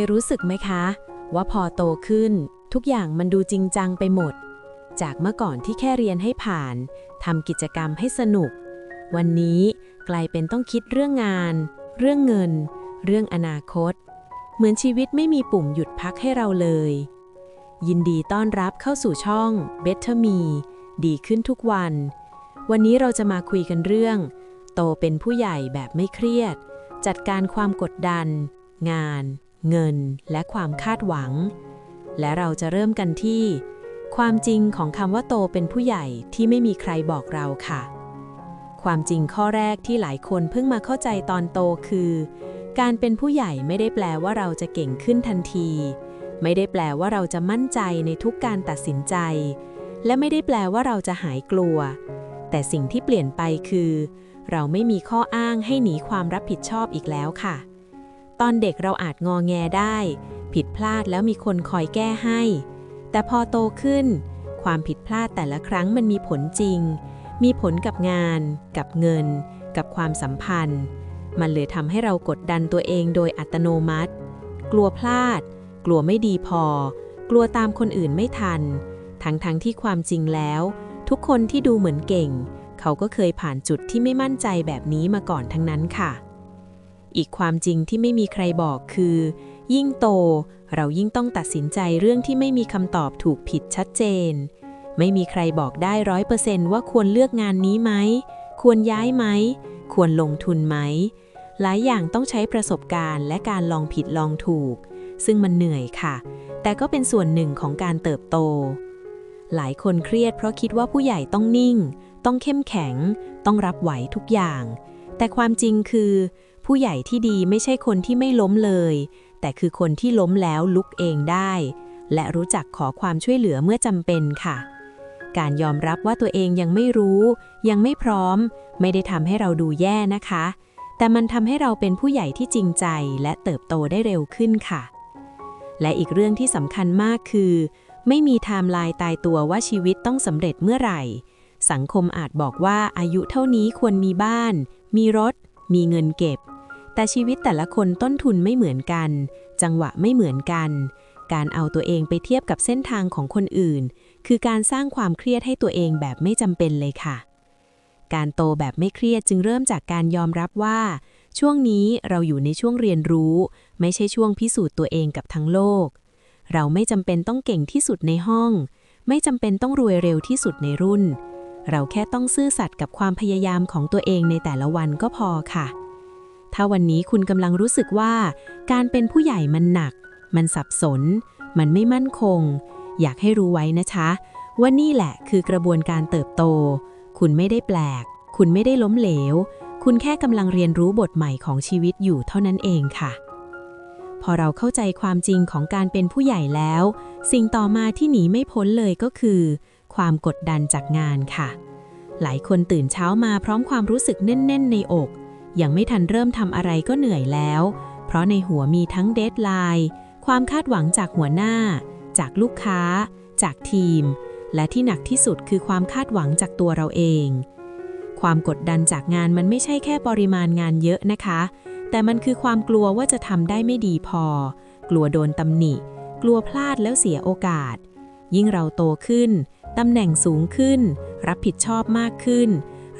ยรู้สึกไหมคะ ว่าพอโตขึ้น ทุกอย่างมันดูจริงจังไปหมด จากเมื่อก่อนที่แค่เรียนให้ผ่านทำกิจกรรมให้สนุก วันนี้กลายเป็นต้องคิดเรื่องงาน เรื่องเงิน เรื่องอนาคต เหมือนชีวิตไม่มีปุ่มหยุดพักให้เราเลย ยินดีต้อนรับเข้าสู่ช่อง Better Me ดีขึ้นทุกวัน วันนี้เราจะมาคุยกันเรื่อง โตเป็นผู้ใหญ่แบบไม่เครียด จัดการความกดดัน งาน เงินและความคาดหวัง และเราจะเริ่มกันที่ ความจริงของคำว่าโตเป็นผู้ใหญ่ที่ไม่มีใครบอกเราค่ะ ความจริงข้อแรกที่หลายคนเพิ่งมาเข้าใจตอนโตคือ การเป็นผู้ใหญ่ไม่ได้แปลว่าเราจะเก่งขึ้นทันที ไม่ได้แปลว่าเราจะมั่นใจในทุกการตัดสินใจ และไม่ได้แปลว่าเราจะหายกลัว แต่สิ่งที่เปลี่ยนไปคือ เราไม่มีข้ออ้างให้หนีความรับผิดชอบอีกแล้วค่ะ ตอนเด็กเราอาจงอแงได้ ผิดพลาดแล้วมีคนคอยแก้ให้ แต่พอโตขึ้น ความผิดพลาดแต่ละครั้งมันมีผลจริง มีผลกับงาน กับเงิน กับความสัมพันธ์ มันเลยทำให้เรากดดันตัวเองโดยอัตโนมัติ กลัวพลาด กลัวไม่ดีพอ กลัวตามคนอื่นไม่ทัน ทั้งๆทที่ความจริงแล้ว ทุกคนที่ดูเหมือนเก่ง เขาก็เคยผ่านจุดที่ไม่มั่นใจแบบนี้มาก่อนทั้งนั้นค่ะ อีกความจริงที่ไม่มีใครบอกคือ ยิ่งโต เรายิ่งต้องตัดสินใจเรื่องที่ไม่มีคำตอบถูกผิดชัดเจน ไม่มีใครบอกได้ร้อยเปอร์เซนต์ว่าควรเลือกงานนี้ไหม ควรย้ายไหม ควรลงทุนไหม หลายอย่างต้องใช้ประสบการณ์ และการลองผิดลองถูก ซึ่งมันเหนื่อยค่ะ แต่ก็เป็นส่วนหนึ่งของการเติบโต หลายคนเครียดเพราะคิดว่าผู้ใหญ่ต้องนิ่ง ต้องเข้มแข็ง ต้องรับไหวทุกอย่าง แต่ความจริงคือ ผู้ใหญ่ที่ดีไม่ใช่คนที่ไม่ล้มเลย แต่คือคนที่ล้มแล้วลุกเองได้ และรู้จักขอความช่วยเหลือเมื่อจำเป็นค่ะ การยอมรับว่าตัวเองยังไม่รู้ ยังไม่พร้อม ไม่ได้ทำให้เราดูแย่นะคะ แต่มันทำให้เราเป็นผู้ใหญ่ที่จริงใจและเติบโตได้เร็วขึ้นค่ะ และอีกเรื่องที่สำคัญมากคือ ไม่มีไทม์ไลน์ตายตัวว่าชีวิตต้องสำเร็จเมื่อไหร่ สังคมอาจบอกว่าอายุเท่านี้ควรมีบ้าน มีรถมีเงินเก็บ แต่ชีวิตแต่ละคนต้นทุนไม่เหมือนกัน จังหวะไม่เหมือนกัน การเอาตัวเองไปเทียบกับเส้นทางของคนอื่น คือการสร้างความเครียดให้ตัวเองแบบไม่จำเป็นเลยค่ะ การโตแบบไม่เครียดจึงเริ่มจากการยอมรับว่า ช่วงนี้เราอยู่ในช่วงเรียนรู้ ไม่ใช่ช่วงพิสูจน์ตัวเองกับทั้งโลก เราไม่จำเป็นต้องเก่งที่สุดในห้อง ไม่จำเป็นต้องรวยเร็วที่สุดในรุ่น เราแค่ต้องซื่อสัตย์กับความพยายามของตัวเองในแต่ละวันก็พอค่ะ ถ้าวันนี้คุณกำลังรู้สึกว่า การเป็นผู้ใหญ่มันหนัก มันสับสน มันไม่มั่นคง อยากให้รู้ไว้นะคะว่านี่แหละคือกระบวนการเติบโต คุณไม่ได้แปลก คุณไม่ได้ล้มเหลว คุณแค่กำลังเรียนรู้บทใหม่ของชีวิตอยู่เท่านั้นเองค่ะ พอเราเข้าใจความจริงของการเป็นผู้ใหญ่แล้ว สิ่งต่อมาที่หนีไม่พ้นเลยก็คือ ความกดดันจากงานค่ะ หลายคนตื่นเช้ามาพร้อมความรู้สึกแน่น ๆ ในอก ยังไม่ทันเริ่มทำอะไรก็เหนื่อยแล้ว เพราะในหัวมีทั้งเดทไลน์ความคาดหวังจากหัวหน้า จากลูกค้า จากทีม และที่หนักที่สุดคือความคาดหวังจากตัวเราเอง ความกดดันจากงานมันไม่ใช่แค่ปริมาณงานเยอะนะคะ แต่มันคือความกลัวว่าจะทำได้ไม่ดีพอ กลัวโดนตำหนิ กลัวพลาดแล้วเสียโอกาส ยิ่งเราโตขึ้นตำแหน่งสูงขึ้น รับผิดชอบมากขึ้น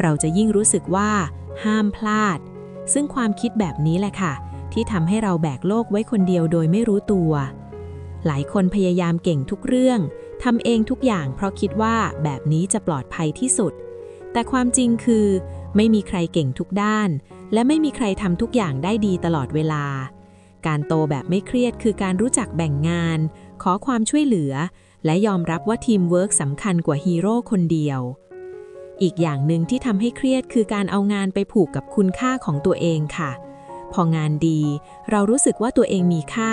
เราจะยิ่งรู้สึกว่า ห้ามพลาด ซึ่งความคิดแบบนี้แหละค่ะ ที่ทำให้เราแบกโลกไว้คนเดียวโดยไม่รู้ตัว หลายคนพยายามเก่งทุกเรื่องทำเองทุกอย่างเพราะคิดว่าแบบนี้จะปลอดภัยที่สุด แต่ความจริงคือ ไม่มีใครเก่งทุกด้าน และไม่มีใครทำทุกอย่างได้ดีตลอดเวลา การโตแบบไม่เครียดคือการรู้จักแบ่งงาน ขอความช่วยเหลือ และยอมรับว่าทีมเวิร์กสำคัญกว่าฮีโร่คนเดียว อีกอย่างหนึ่งที่ทำให้เครียดคือการเอางานไปผูกกับคุณค่าของตัวเองค่ะ พองานดี เรารู้สึกว่าตัวเองมีค่า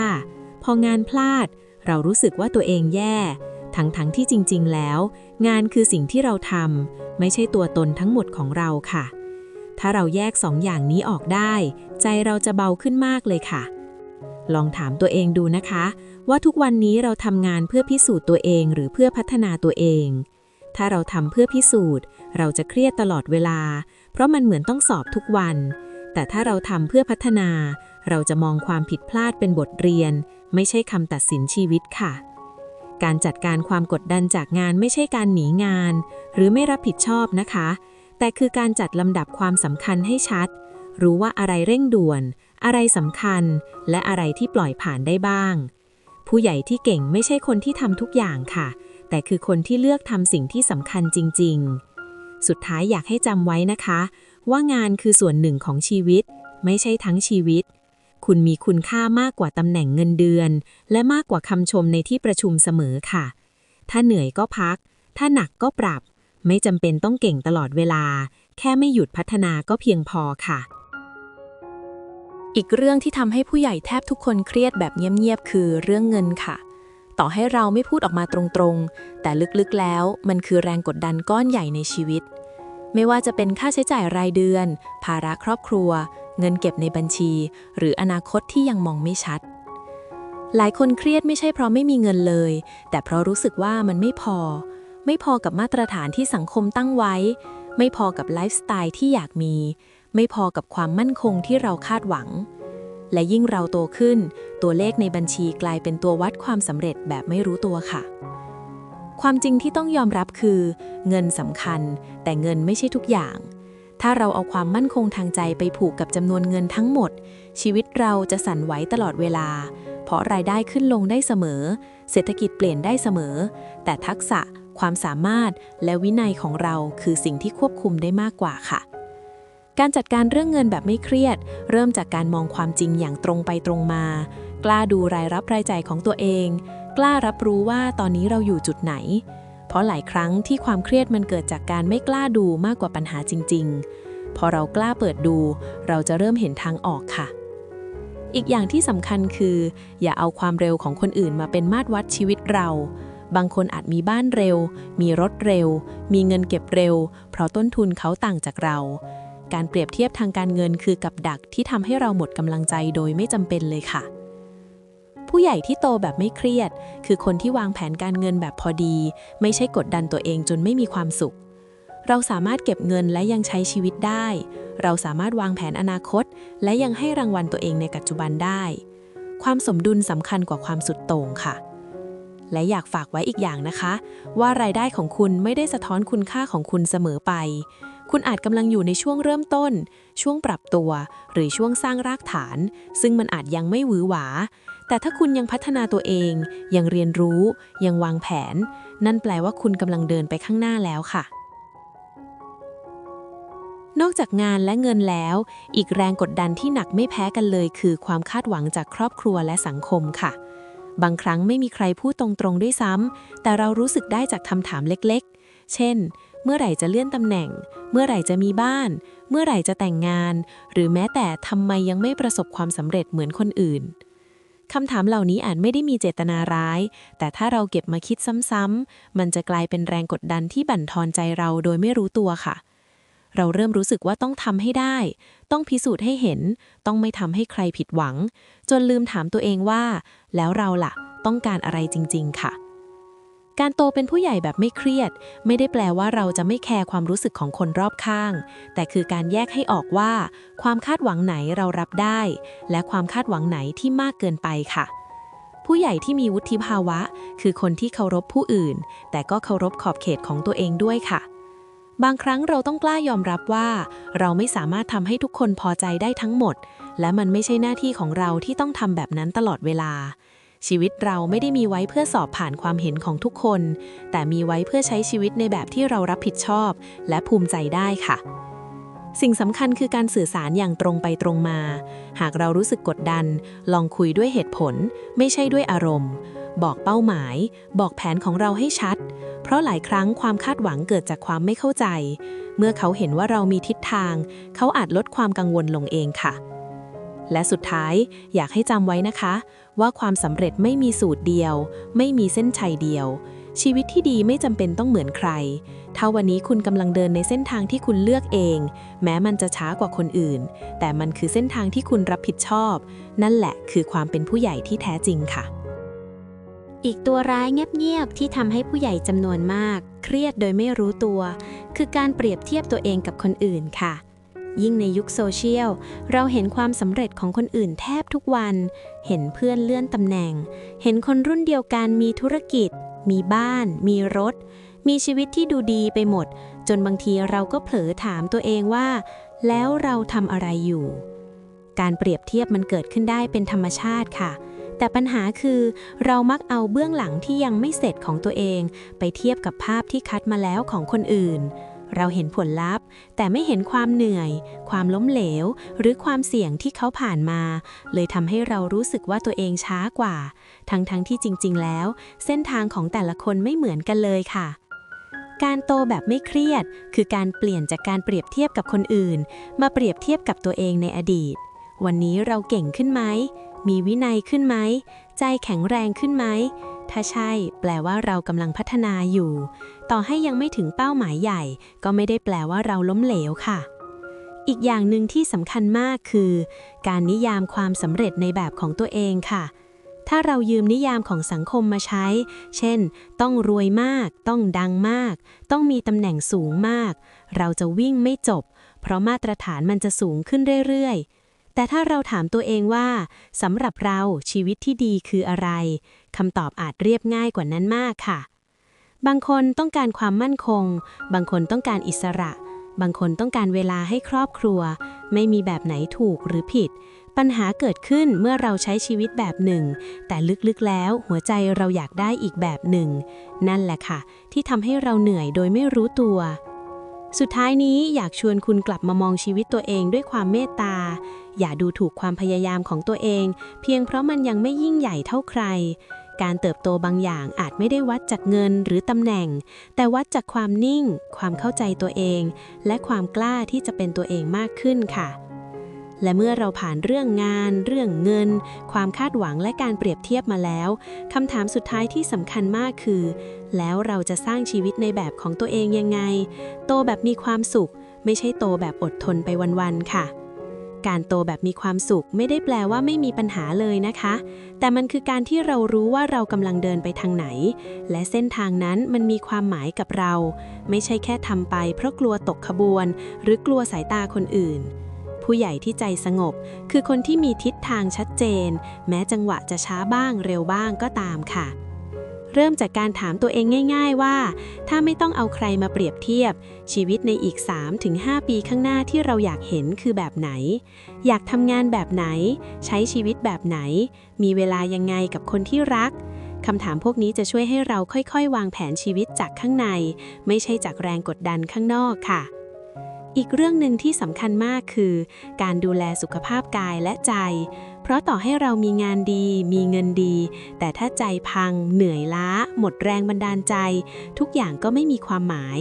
พองานพลาด เรารู้สึกว่าตัวเองแย่ ทั้งๆทที่จริง ๆ แล้ว งานคือสิ่งที่เราทำไม่ใช่ตัวตนทั้งหมดของเราค่ะ ถ้าเราแยกสองอย่างนี้ออกได้ ใจเราจะเบาขึ้นมากเลยค่ะ ลองถามตัวเองดูนะคะ ว่าทุกวันนี้เราทำงานเพื่อพิสูจน์ตัวเองหรือเพื่อพัฒนาตัวเอง ถ้าเราทำเพื่อพิสูจน์ เราจะเครียดตลอดเวลา เพราะมันเหมือนต้องสอบทุกวัน แต่ถ้าเราทำเพื่อพัฒนา เราจะมองความผิดพลาดเป็นบทเรียน ไม่ใช่คำตัดสินชีวิตค่ะ การจัดการความกดดันจากงานไม่ใช่การหนีงาน หรือไม่รับผิดชอบนะคะ แต่คือการจัดลำดับความสำคัญให้ชัด รู้ว่าอะไรเร่งด่วน อะไรสำคัญ และอะไรที่ปล่อยผ่านได้บ้าง ผู้ใหญ่ที่เก่งไม่ใช่คนที่ทำทุกอย่างค่ะ แต่คือคนที่เลือกทำสิ่งที่สำคัญจริง ๆ สุดท้ายอยากให้จำไว้นะคะ ว่างานคือส่วนหนึ่งของชีวิต ไม่ใช่ทั้งชีวิต คุณมีคุณค่ามากกว่าตำแหน่งเงินเดือน และมากกว่าคำชมในที่ประชุมเสมอค่ะ ถ้าเหนื่อยก็พัก ถ้าหนักก็ปรับ ไม่จำเป็นต้องเก่งตลอดเวลา แค่ไม่หยุดพัฒนาก็เพียงพอค่ะอีกเรื่องที่ทำให้ผู้ใหญ่แทบทุกคนเครียดแบบเงียบๆ คือเรื่องเงินค่ะ ต่อให้เราไม่พูดออกมาตรงๆ แต่ลึกๆแล้วมันคือแรงกดดันก้อนใหญ่ในชีวิต ไม่ว่าจะเป็นค่าใช้จ่ายรายเดือน ภาระครอบครัว เงินเก็บในบัญชี หรืออนาคตที่ยังมองไม่ชัด หลายคนเครียดไม่ใช่เพราะไม่มีเงินเลย แต่เพราะรู้สึกว่ามันไม่พอ ไม่พอกับมาตรฐานที่สังคมตั้งไว้ ไม่พอกับไลฟ์สไตล์ที่อยากมี ไม่พอกับความมั่นคงที่เราคาดหวัง และยิ่งเราโตขึ้น ตัวเลขในบัญชีกลายเป็นตัววัดความสำเร็จแบบไม่รู้ตัวค่ะ ความจริงที่ต้องยอมรับคือ เงินสำคัญ แต่เงินไม่ใช่ทุกอย่าง ถ้าเราเอาความมั่นคงทางใจไปผูกกับจำนวนเงินทั้งหมด ชีวิตเราจะสั่นไหวตลอดเวลา เพราะรายได้ขึ้นลงได้เสมอ เศรษฐกิจเปลี่ยนได้เสมอ แต่ทักษะความสามารถและวินัยของเราคือสิ่งที่ควบคุมได้มากกว่าค่ะ การจัดการเรื่องเงินแบบไม่เครียด เริ่มจากการมองความจริงอย่างตรงไปตรงมา กล้าดูรายรับรายจ่ายของตัวเอง กล้ารับรู้ว่าตอนนี้เราอยู่จุดไหน เพราะหลายครั้งที่ความเครียดมันเกิดจากการไม่กล้าดูมากกว่าปัญหาจริง ๆ พอเรากล้าเปิดดู เราจะเริ่มเห็นทางออกค่ะ อีกอย่างที่สำคัญคือ อย่าเอาความเร็วของคนอื่นมาเป็นมาตรวัดชีวิตเราบางคนอาจมีบ้านเร็ว มีรถเร็ว มีเงินเก็บเร็ว เพราะต้นทุนเขาต่างจากเรา การเปรียบเทียบทางการเงินคือกับดักที่ทำให้เราหมดกำลังใจโดยไม่จำเป็นเลยค่ะ ผู้ใหญ่ที่โตแบบไม่เครียด คือคนที่วางแผนการเงินแบบพอดี ไม่ใช่กดดันตัวเองจนไม่มีความสุข เราสามารถเก็บเงินและยังใช้ชีวิตได้ เราสามารถวางแผนอนาคต และยังให้รางวัลตัวเองในปัจจุบันได้ ความสมดุลสำคัญกว่าความสุดโต่งค่ะและอยากฝากไว้อีกอย่างนะคะ ว่ารายได้ของคุณไม่ได้สะท้อนคุณค่าของคุณเสมอไป คุณอาจกำลังอยู่ในช่วงเริ่มต้น ช่วงปรับตัว หรือช่วงสร้างรากฐาน ซึ่งมันอาจยังไม่หวือหวา แต่ถ้าคุณยังพัฒนาตัวเอง ยังเรียนรู้ ยังวางแผน นั่นแปลว่าคุณกำลังเดินไปข้างหน้าแล้วค่ะ นอกจากงานและเงินแล้ว อีกแรงกดดันที่หนักไม่แพ้กันเลย คือความคาดหวังจากครอบครัวและสังคมค่ะบางครั้งไม่มีใครพูดตรงๆด้วยซ้ำ แต่เรารู้สึกได้จากคำถามเล็กๆ เช่น เมื่อไหร่จะเลื่อนตำแหน่ง เมื่อไหร่จะมีบ้าน เมื่อไหร่จะแต่งงาน หรือแม้แต่ทำไมยังไม่ประสบความสำเร็จเหมือนคนอื่นคำถามเหล่านี้อาจไม่ได้มีเจตนาร้าย แต่ถ้าเราเก็บมาคิดซ้ำๆ มันจะกลายเป็นแรงกดดันที่บั่นทอนใจเราโดยไม่รู้ตัวค่ะ เราเริ่มรู้สึกว่าต้องทำให้ได้ ต้องพิสูจน์ให้เห็น ต้องไม่ทำให้ใครผิดหวัง จนลืมถามตัวเองว่า แล้วเราล่ะ ต้องการอะไรจริง ๆ ค่ะ การโตเป็นผู้ใหญ่แบบไม่เครียด ไม่ได้แปลว่าเราจะไม่แคร์ความรู้สึกของคนรอบข้าง แต่คือการแยกให้ออกว่า ความคาดหวังไหนเรารับได้ และความคาดหวังไหนที่มากเกินไปค่ะ ผู้ใหญ่ที่มีวุฒิภาวะ คือคนที่เคารพผู้อื่น แต่ก็เคารพขอบเขตของตัวเองด้วยค่ะ บางครั้งเราต้องกล้ายอมรับว่า เราไม่สามารถทำให้ทุกคนพอใจได้ทั้งหมด และมันไม่ใช่หน้าที่ของเราที่ต้องทำแบบนั้นตลอดเวลา ชีวิตเราไม่ได้มีไว้เพื่อสอบผ่านความเห็นของทุกคน แต่มีไว้เพื่อใช้ชีวิตในแบบที่เรารับผิดชอบ และภูมิใจได้ค่ะ สิ่งสำคัญคือการสื่อสารอย่างตรงไปตรงมา หากเรารู้สึกกดดัน ลองคุยด้วยเหตุผล ไม่ใช่ด้วยอารมณ์ บอกเป้าหมาย บอกแผนของเราให้ชัด เพราะหลายครั้งความคาดหวังเกิดจากความไม่เข้าใจ เมื่อเขาเห็นว่าเรามีทิศทาง เขาอาจลดความกังวลลงเองค่ะและสุดท้ายอยากให้จำไว้นะคะ ว่าความสำเร็จไม่มีสูตรเดียว ไม่มีเส้นชัยเดียว ชีวิตที่ดีไม่จำเป็นต้องเหมือนใคร ถ้าวันนี้คุณกำลังเดินในเส้นทางที่คุณเลือกเอง แม้มันจะช้ากว่าคนอื่น แต่มันคือเส้นทางที่คุณรับผิดชอบ นั่นแหละคือความเป็นผู้ใหญ่ที่แท้จริงค่ะอีกตัวร้ายเงียบๆที่ทำให้ผู้ใหญ่จำนวนมาก เครียดโดยไม่รู้ตัว คือการเปรียบเทียบตัวเองกับคนอื่นค่ะ ยิ่งในยุคโซเชียล เราเห็นความสำเร็จของคนอื่นแทบทุกวัน เห็นเพื่อนเลื่อนตำแหน่ง เห็นคนรุ่นเดียวกันมีธุรกิจ มีบ้าน มีรถ มีชีวิตที่ดูดีไปหมด จนบางทีเราก็เผลอถามตัวเองว่า แล้วเราทำอะไรอยู่ การเปรียบเทียบมันเกิดขึ้นได้เป็นธรรมชาติค่ะแต่ปัญหาคือเรามักเอาเบื้องหลังที่ยังไม่เสร็จของตัวเอง ไปเทียบกับภาพที่คัดมาแล้วของคนอื่น เราเห็นผลลัพธ์ แต่ไม่เห็นความเหนื่อย ความล้มเหลว หรือความเสี่ยงที่เขาผ่านมา เลยทำให้เรารู้สึกว่าตัวเองช้ากว่า ทั้งๆทที่จริง ๆ แล้ว เส้นทางของแต่ละคนไม่เหมือนกันเลยค่ะการโตแบบไม่เครียด คือการเปลี่ยนจากการเปรียบเทียบกับคนอื่น มาเปรียบเทียบกับตัวเองในอดีต วันนี้เราเก่งขึ้นไหม มีวินัยขึ้นไหม ใจแข็งแรงขึ้นไหม ถ้าใช่แปลว่าเรากำลังพัฒนาอยู่ ต่อให้ยังไม่ถึงเป้าหมายใหญ่ ก็ไม่ได้แปลว่าเราล้มเหลวค่ะ อีกอย่างหนึ่งที่สำคัญมากคือ การนิยามความสำเร็จในแบบของตัวเองค่ะ ถ้าเรายืมนิยามของสังคมมาใช้ เช่น ต้องรวยมาก ต้องดังมาก ต้องมีตำแหน่งสูงมาก เราจะวิ่งไม่จบ เพราะมาตรฐานมันจะสูงขึ้นเรื่อยๆ แต่ถ้าเราถามตัวเองว่าสำหรับเราชีวิตที่ดีคืออะไรคำตอบอาจเรียบง่ายกว่านั้นมากค่ะ บางคนต้องการความมั่นคง บางคนต้องการอิสระ บางคนต้องการเวลาให้ครอบครัว ไม่มีแบบไหนถูกหรือผิด ปัญหาเกิดขึ้นเมื่อเราใช้ชีวิตแบบหนึ่ง แต่ลึกๆแล้วหัวใจเราอยากได้อีกแบบหนึ่ง นั่นแหละค่ะ ที่ทำให้เราเหนื่อยโดยไม่รู้ตัวสุดท้ายนี้อยากชวนคุณกลับมามองชีวิตตัวเองด้วยความเมตตา อย่าดูถูกความพยายามของตัวเอง เพียงเพราะมันยังไม่ยิ่งใหญ่เท่าใคร การเติบโตบางอย่างอาจไม่ได้วัดจากเงินหรือตำแหน่ง แต่วัดจากความนิ่ง ความเข้าใจตัวเอง และความกล้าที่จะเป็นตัวเองมากขึ้นค่ะและเมื่อเราผ่านเรื่องงาน เรื่องเงิน ความคาดหวังและการเปรียบเทียบมาแล้วคำถามสุดท้ายที่สำคัญมากคือ แล้วเราจะสร้างชีวิตในแบบของตัวเองยังไง โตแบบมีความสุข ไม่ใช่โตแบบอดทนไปวัน ๆ ค่ะ การโตแบบมีความสุขไม่ได้แปลว่าไม่มีปัญหาเลยนะคะ แต่มันคือการที่เรารู้ว่าเรากำลังเดินไปทางไหน และเส้นทางนั้นมันมีความหมายกับเรา ไม่ใช่แค่ทำไปเพราะกลัวตกขบวน หรือกลัวสายตาคนอื่น ผู้ใหญ่ที่ใจสงบ คือคนที่มีทิศทางชัดเจน แม้จังหวะจะช้าบ้างเร็วบ้างก็ตามค่ะ เริ่มจากการถามตัวเองง่าย ๆ ว่า ถ้าไม่ต้องเอาใครมาเปรียบเทียบ ชีวิตในอีก 3-5 ปีข้างหน้าที่เราอยากเห็นคือแบบไหน อยากทำงานแบบไหน ใช้ชีวิตแบบไหน มีเวลายังไงกับคนที่รักคำถามพวกนี้จะช่วยให้เราค่อยๆ วางแผนชีวิตจากข้างใน ไม่ใช่จากแรงกดดันข้างนอกค่ะ อีกเรื่องหนึ่งที่สำคัญมากคือ การดูแลสุขภาพกายและใจ เพราะต่อให้เรามีงานดี มีเงินดี แต่ถ้าใจพัง เหนื่อยล้า หมดแรงบันดาลใจ ทุกอย่างก็ไม่มีความหมาย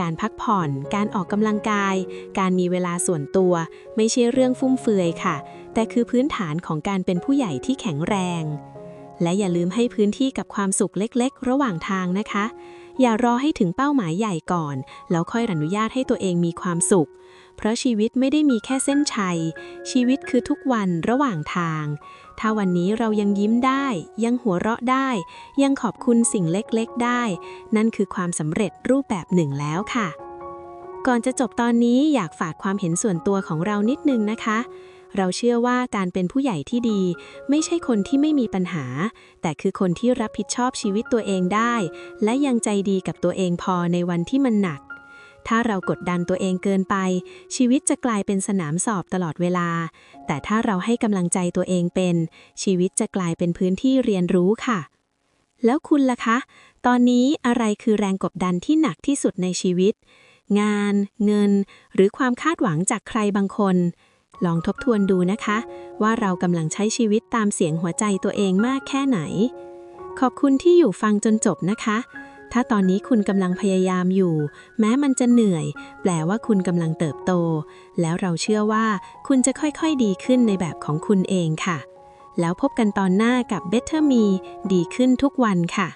การพักผ่อน การออกกำลังกาย การมีเวลาส่วนตัว ไม่ใช่เรื่องฟุ่มเฟือยค่ะ แต่คือพื้นฐานของการเป็นผู้ใหญ่ที่แข็งแรง และอย่าลืมให้พื้นที่กับความสุขเล็กๆ ระหว่างทางนะคะ อย่ารอให้ถึงเป้าหมายใหญ่ก่อน แล้วค่อยอนุญาตให้ตัวเองมีความสุข เพราะชีวิตไม่ได้มีแค่เส้นชัย ชีวิตคือทุกวันระหว่างทาง ถ้าวันนี้เรายังยิ้มได้ ยังหัวเราะได้ ยังขอบคุณสิ่งเล็กๆได้ นั่นคือความสำเร็จรูปแบบหนึ่งแล้วค่ะ ก่อนจะจบตอนนี้อยากฝากความเห็นส่วนตัวของเรานิดนึงนะคะเราเชื่อว่าการเป็นผู้ใหญ่ที่ดี ไม่ใช่คนที่ไม่มีปัญหา แต่คือคนที่รับผิดชอบชีวิตตัวเองได้ และยังใจดีกับตัวเองพอในวันที่มันหนัก ถ้าเรากดดันตัวเองเกินไป ชีวิตจะกลายเป็นสนามสอบตลอดเวลา แต่ถ้าเราให้กำลังใจตัวเองเป็น ชีวิตจะกลายเป็นพื้นที่เรียนรู้ค่ะ แล้วคุณล่ะคะ ตอนนี้อะไรคือแรงกดดันที่หนักที่สุดในชีวิต งาน เงิน หรือความคาดหวังจากใครบางคน ลองทบทวนดูนะคะ ว่าเรากำลังใช้ชีวิตตามเสียงหัวใจตัวเองมากแค่ไหน ขอบคุณที่อยู่ฟังจนจบนะคะ ถ้าตอนนี้คุณกำลังพยายามอยู่ แม้มันจะเหนื่อย แปลว่าคุณกำลังเติบโต แล้วเราเชื่อว่าคุณจะค่อยๆดีขึ้นในแบบของคุณเองค่ะ แล้วพบกันตอนหน้ากับ Better Me ดีขึ้นทุกวันค่ะ